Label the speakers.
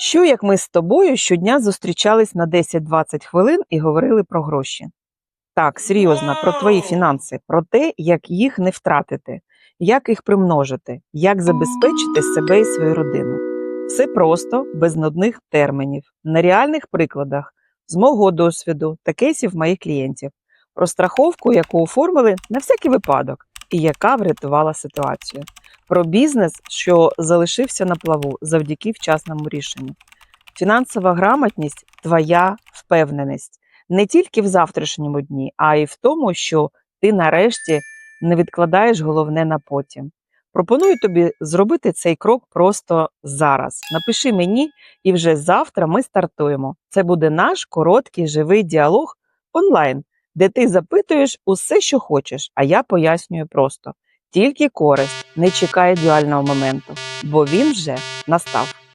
Speaker 1: Що як ми з тобою щодня зустрічались на 10-20 хвилин і говорили про гроші? Так, серйозно, про твої фінанси, про те, як їх не втратити, як їх примножити, як забезпечити себе і свою родину. Все просто, без нудних термінів, на реальних прикладах, з мого досвіду та кейсів моїх клієнтів, про страховку, яку оформили на всякий випадок, і яка врятувала ситуацію, про бізнес, що залишився на плаву завдяки вчасному рішенню. Фінансова грамотність твоя впевненість не тільки в завтрашньому дні, а й в тому, що ти нарешті не відкладаєш головне на потім. Пропоную тобі зробити цей крок просто зараз. Напиши мені, і вже завтра ми стартуємо. Це буде наш короткий живий діалог онлайн, де ти запитуєш усе, що хочеш, а я пояснюю просто. Тільки користь, не чекає ідеального моменту, бо він вже настав.